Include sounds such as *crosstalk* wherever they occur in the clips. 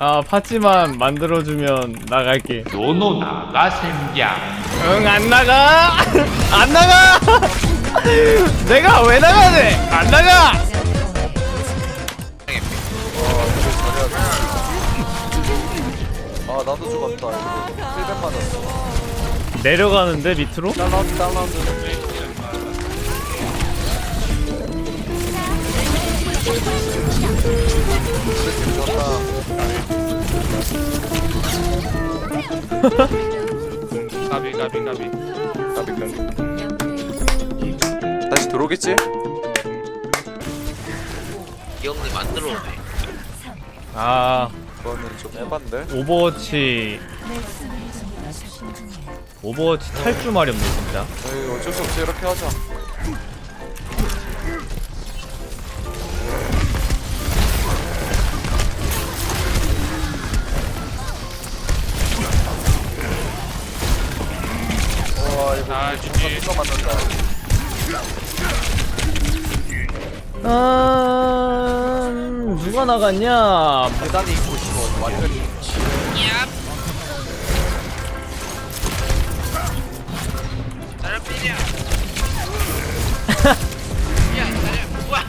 아 파츠만 만들어주면 나갈게. 노노 나가 셈냐 응안 나가! *laughs* 안 나가! *laughs* 내가 왜 나가야 돼안 나가! 아 나도 죽었다. 이거 100 맞았어. 내려가는데 밑으로? 다운라운드 다운라운드 스킬 좋았다 가비 가비 가비. 까비 까비. 다시 들어오겠지? 기억니 만들어 오네. 아 그거는 좀 해봤는데. 오버워치 오버워치 말이 없네 진짜. 에이 어쩔 수 없지 이렇게 하자 아 GG 진짜 맞는다 아 누가 나갔냐 계단이 있고 싶어 완전히 사람 필이야. 야, 사람 뭐야?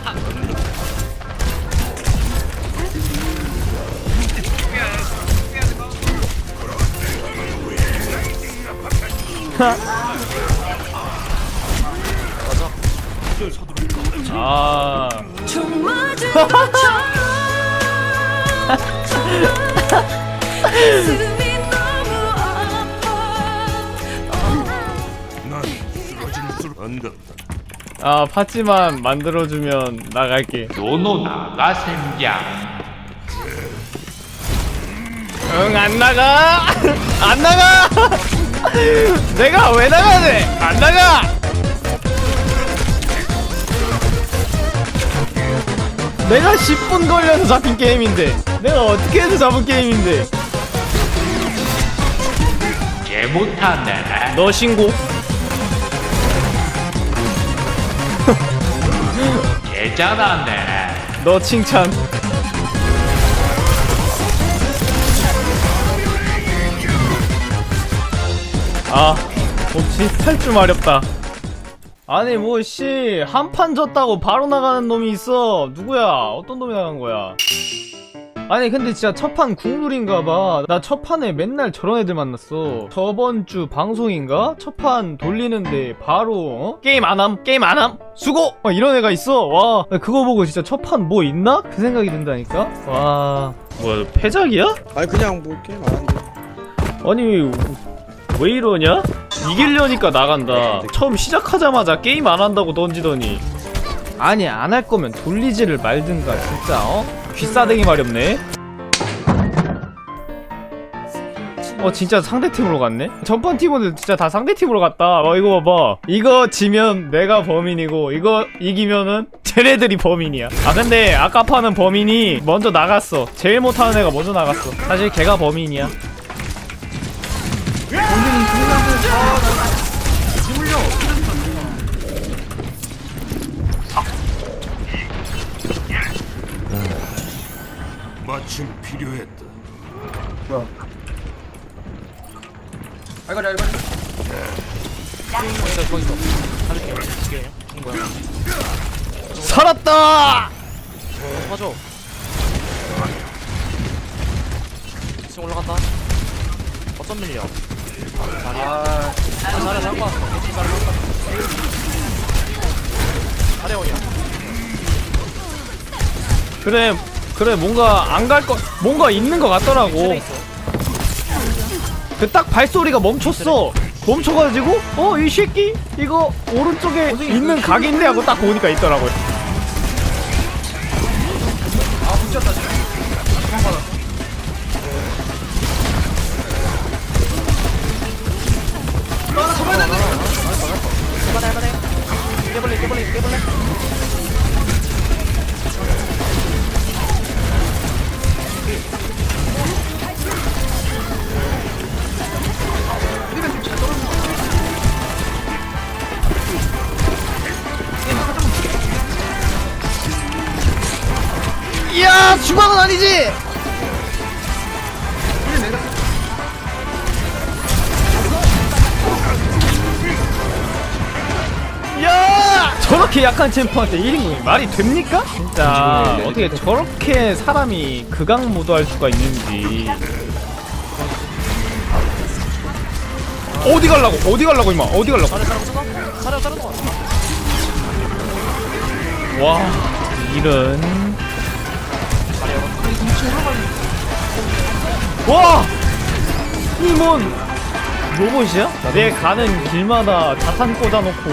아. 아 파츠만 만들어주면 나갈게. 노노 나가 셈냐 응안 나가! *laughs* 안 나가! *laughs* 내가 왜 나가야 돼안 나가 내가 10분 걸려서 잡힌 게임인데. 내가 어떻게 해서 잡은 게임인데. 개 못하네. 너 신고. 개 잘하네. 너 칭찬. 아 혹시 탈줄 마렵다 아니 뭐 씨 한 판 졌다고 바로 나가는 놈이 있어 누구야 어떤 놈이 나간 거야 아니 근데 진짜 첫판 국룰인가봐 나 첫 판에 맨날 저런 애들 만났어 저번 주 방송인가? 첫판 돌리는데 바로 어? 게임 안함 게임 안함 수고! 막 이런 애가 있어 와 그거 보고 진짜 첫판 뭐 있나? 그 생각이 든다니까 와 뭐야 패작이야? 아니 그냥 뭐 게임 안 하는데 아니 왜 이러냐? 이기려니까 나간다. 처음 시작하자마자 게임 안 한다고 던지더니. 아니 안 할 거면 돌리지를 말든가 진짜 어? 귀싸대기 마렵네. 어 진짜 상대팀으로 갔네? 전판 팀원들 진짜 다 상대팀으로 갔다. 어 이거 봐봐. 이거 지면 내가 범인이고 이거 이기면은 쟤네들이 범인이야. 아 근데 아까 파는 범인이 먼저 나갔어. 제일 못하는 애가 먼저 나갔어. 사실 걔가 범인이야 마침 필요했다. 알거리 알거리. 살았다! 맞아 지금 올라간다. 어쩜 밀려 아 잘해 잠깐 잘해 오냐 그래 그래 뭔가 안 갈 거 뭔가 있는 거 같더라고. 그 딱 발소리가 멈췄어. 멈춰가지고 어 이 새끼? 이거 오른쪽에 있는 각인데 하고 딱 보니까 있더라고요 이야 주방은 아니지 저렇게 약한 챔프한테 1인공이 말이 됩니까? 진짜. 어떻게 저렇게 사람이 극악무도할 수가 있는지. 어디 갈라고? 어디 갈라고 임마? 어디 갈라고? 자리? 자리 거와 이런 와! 이뭔 로봇이야? 내 가는 길마다 자탄 꽂아놓고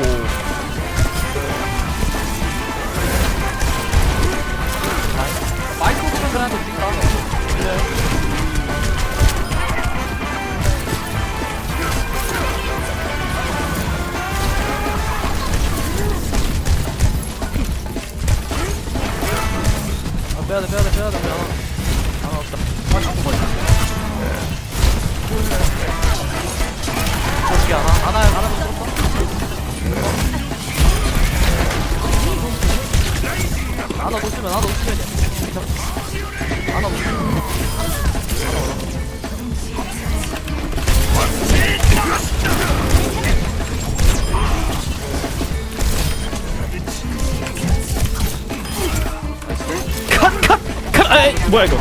뭐야 이거?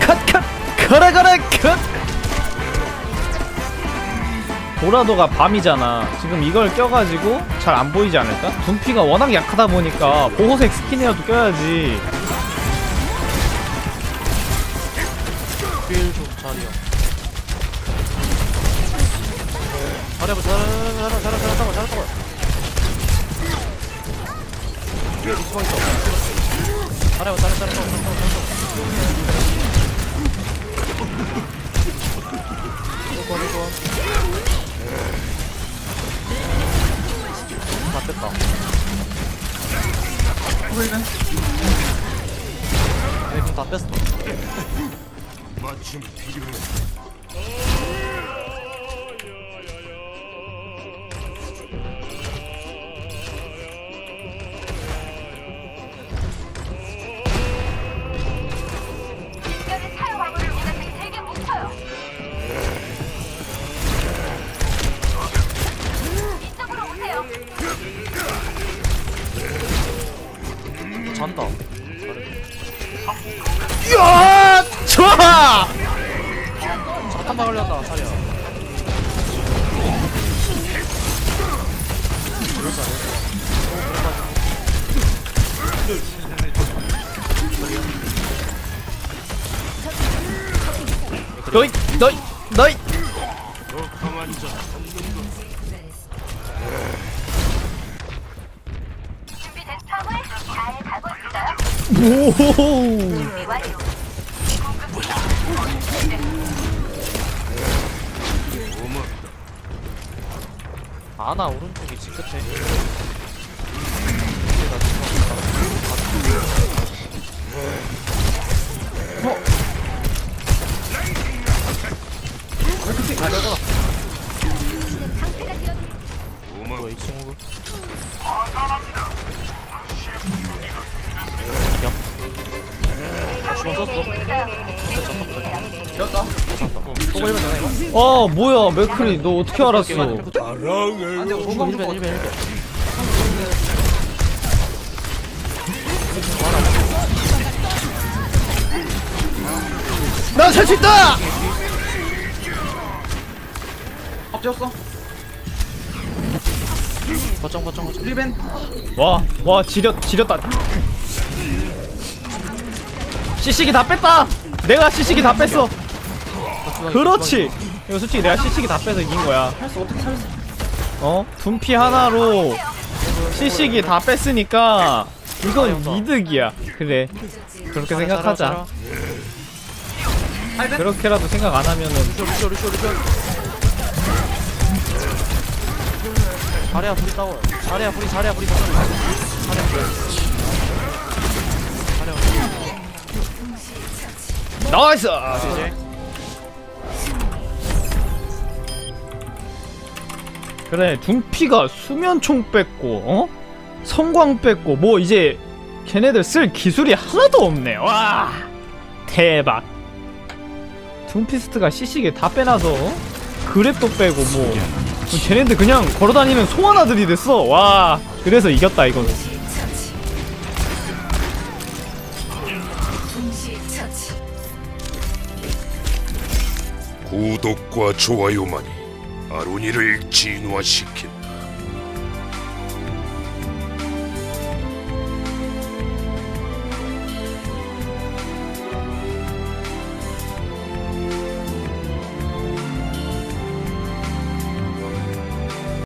컷컷! 가라 가라 컷! 보라도가 밤이잖아. 지금 이걸 껴가지고 잘 안 보이지 않을까? 둔피가 워낙 약하다 보니까 보호색 스킨이라도 껴야지. 빌좀 자리야 자리야 자리야 자리야 자리야 자리야 자리야 위에 리스폰 있어 자리야 자리야 자리야 자리야 다. 뺐다 네, 그럼 다 뺐어. 마침 필요했 잔다. 이야 좋아! 잠깐 막으려다 자리야. 너이 너이 너이 오호호. 아나 오른쪽이 지 끝에 뭐야 이 친구 야 주원 썼어 되었다 보고 일면 되나 이거? 어 뭐야 맥크리. 너 어떻게 알았어? 안돼 공감 좀 1벤 1벤 1벤 난살수 있다! 업 되었어. 거점 거점 거점. 1벤. 와, 와, 지렸, 지렸다. 시식이 다 뺐다! 내가 시식이 다 뺐어! 그렇지! 이거 솔직히 내가 시식이 다 빼서 이긴 거야. 할수 어떻게 살수 어? 둔피 하나로 시식이 다 뺐으니까 이건 이득이야. 그래. 그렇게 생각하자. 그렇게라도 생각 안 하면은 자리야 불이 따워 자리야 불이 자리야 불이 자리야 불이 나이스! 그래 둔피가 수면총 뺐고 어? 성광 뺐고 뭐 이제 걔네들 쓸 기술이 하나도 없네. 와! 대박. 둔피스트가 시식에 다 빼놔서 어? 그랩도 빼고 뭐. 쟤네들 그냥 걸어다니는 송환아들이 됐어. 와! 그래서 이겼다 이거는 구독과 좋아요만이 아로니를 진화시킨다.